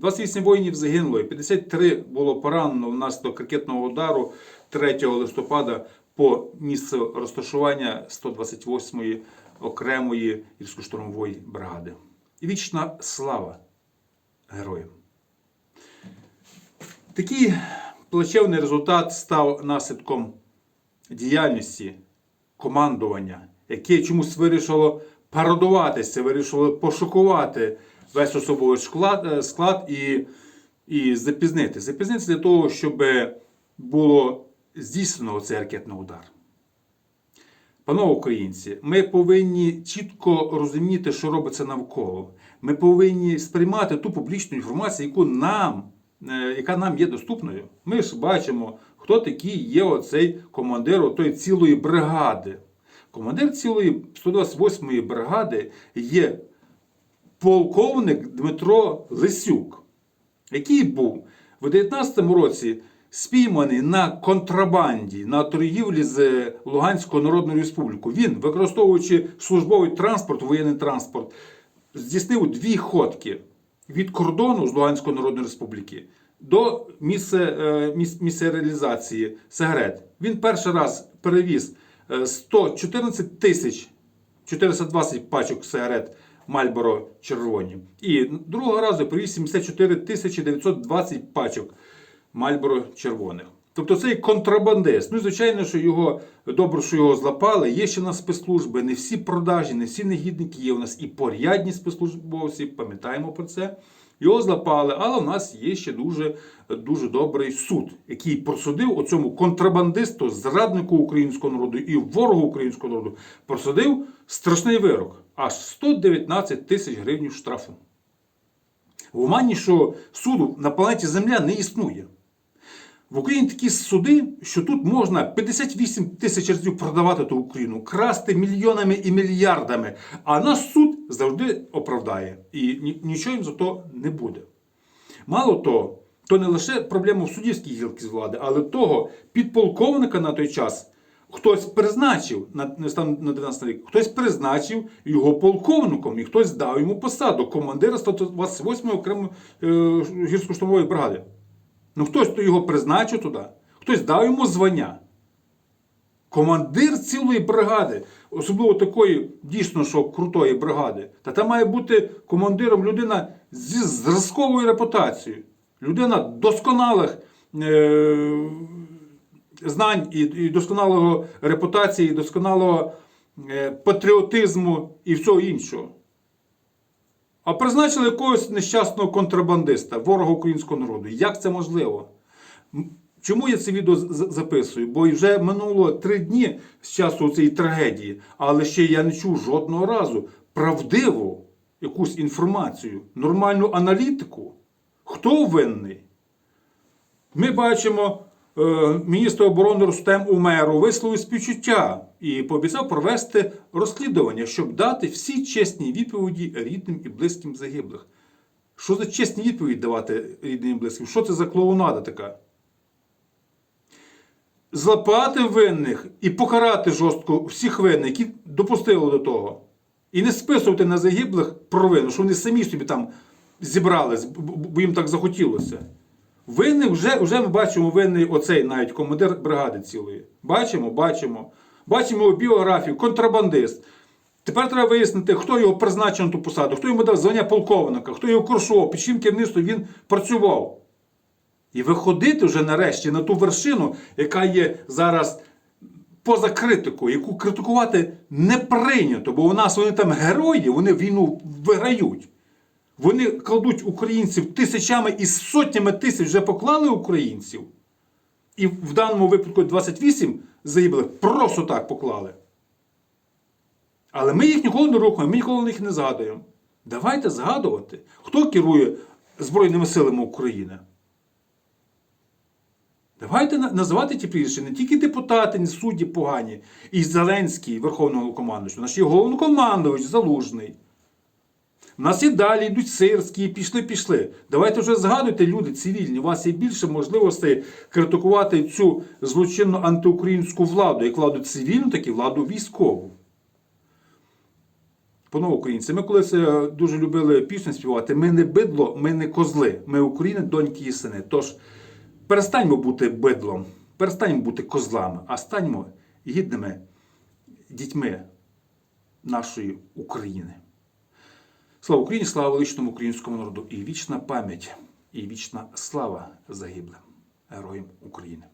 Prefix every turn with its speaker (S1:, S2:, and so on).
S1: 28 воїнів загинуло, і 53 було поранено внаслідок ракетного удару 3 листопада по місцю розташування 128-ї окремої гірсько-штурмової бригади. І вічна слава героям. Такий плачевний результат став наслідком діяльності командування, яке чомусь вирішило пародуватися, вирішило пошокувати весь особовий склад, е, склад і, і запізнити. Запізнитися для того, щоб було здійснено цей ракетний удар. Панове українці, ми повинні чітко розуміти, що робиться навколо. Ми повинні сприймати ту публічну інформацію, яку нам, е, яка нам є доступною. Ми ж бачимо, хто такий є оцей командир отої цілої бригади. Командир цілої 128-ї бригади є полковник Дмитро Лисюк, який був в 19-му році спійманий на контрабанді на торгівлі з Луганською Народною Республікою. Він, використовуючи службовий транспорт, воєнний транспорт, здійснив дві ходки від кордону з Луганської Народної Республіки до місця, е, місця реалізації сигарет. Він перший раз перевіз е, 114 тисяч 420 пачок сигарет Мальборо червоні. І другого разу привіз 74 тисячі 920 пачок Мальборо червоних. Тобто цей контрабандист. Ну, звичайно, що його добре, що його злапали. Є ще на спецслужби. Не всі продажі, не всі негідники. Є у нас і порядні спецслужбовці, пам'ятаємо про це. Його злапали, але в нас є ще дуже, дуже добрий суд, який просудив оцьому контрабандисту, зраднику українського народу і ворогу українського народу, просудив страшний вирок аж 119 тисяч гривень штрафу. В Умані, суду на планеті Земля не існує. В Україні такі суди, що тут можна 58 тисяч разів продавати ту Україну, красти мільйонами і мільярдами, а наш суд завжди оправдає. І нічого їм за то не буде. Мало того, то не лише проблема в суддівській гілці влади, але того підполковника на той час хтось призначив на, стан на 19 рік, хтось призначив його полковником, і хтось дав йому посаду командира 128 окремої е, гірсько-штурмової бригади. Ну хтось то його призначив туди, хтось дав йому звання. Командир цілої бригади, особливо такої дійсно, що крутої бригади, та там має бути командиром людина зі зразковою репутацією, людина досконалих е- знань і, і досконалого репутації, і досконалого е- патріотизму і всього іншого. А призначили якогось нещасного контрабандиста, ворога українського народу. Як це можливо? Чому я це відео записую? Бо вже минуло три дні з часу цієї трагедії, але ще я не чув жодного разу правдиву якусь інформацію, нормальну аналітику. Хто винний? Ми бачимо, міністр оборони Рустем Умеру висловив співчуття і пообіцяв провести розслідування, щоб дати всі чесні відповіді рідним і близьким загиблих. Що за чесні відповіді давати рідним і близьким? Що це за клоунада така? Злапати винних і покарати жорстко всіх винних, які допустили до того. І не списувати на загиблих провину, що вони самі собі там зібрались, бо їм так захотілося. Винних вже, вже ми бачимо винний оцей навіть командир бригади цілої. Бачимо, бачимо. Бачимо його біографію, контрабандист. Тепер треба вияснити, хто його призначив на ту посаду, хто йому дав звання полковника, хто його курсував, під чим керівництво він працював. І виходити вже нарешті на ту вершину, яка є зараз поза критикою, яку критикувати не прийнято, бо у нас вони там герої, вони війну виграють. Вони кладуть українців тисячами і сотнями тисяч вже поклали українців. І в даному випадку 28 загиблих просто так поклали. Але ми їх ніколи не рухаємо, ми ніколи їх не згадуємо. Давайте згадувати, хто керує Збройними силами України. Давайте на- називати ті прізвища не тільки депутати, не судді погані, і Зеленський, Верховний Головнокомандуючий, у нас є головнокомандувач Залужний. У нас і далі йдуть сирські, пішли, пішли. Давайте вже згадуйте, люди цивільні. У вас є більше можливостей критикувати цю злочинну антиукраїнську владу, як владу цивільну, так і владу військову. Панове українці, ми колись е, дуже любили пісню співати. Ми не бидло, ми не козли. Ми України, доньки і сини. Тож перестаньмо бути бидлом, перестаньмо бути козлами, а станьмо гідними дітьми нашої України. Слава Україні, слава величному українському народу! І вічна пам'ять, і вічна слава загиблим героям України.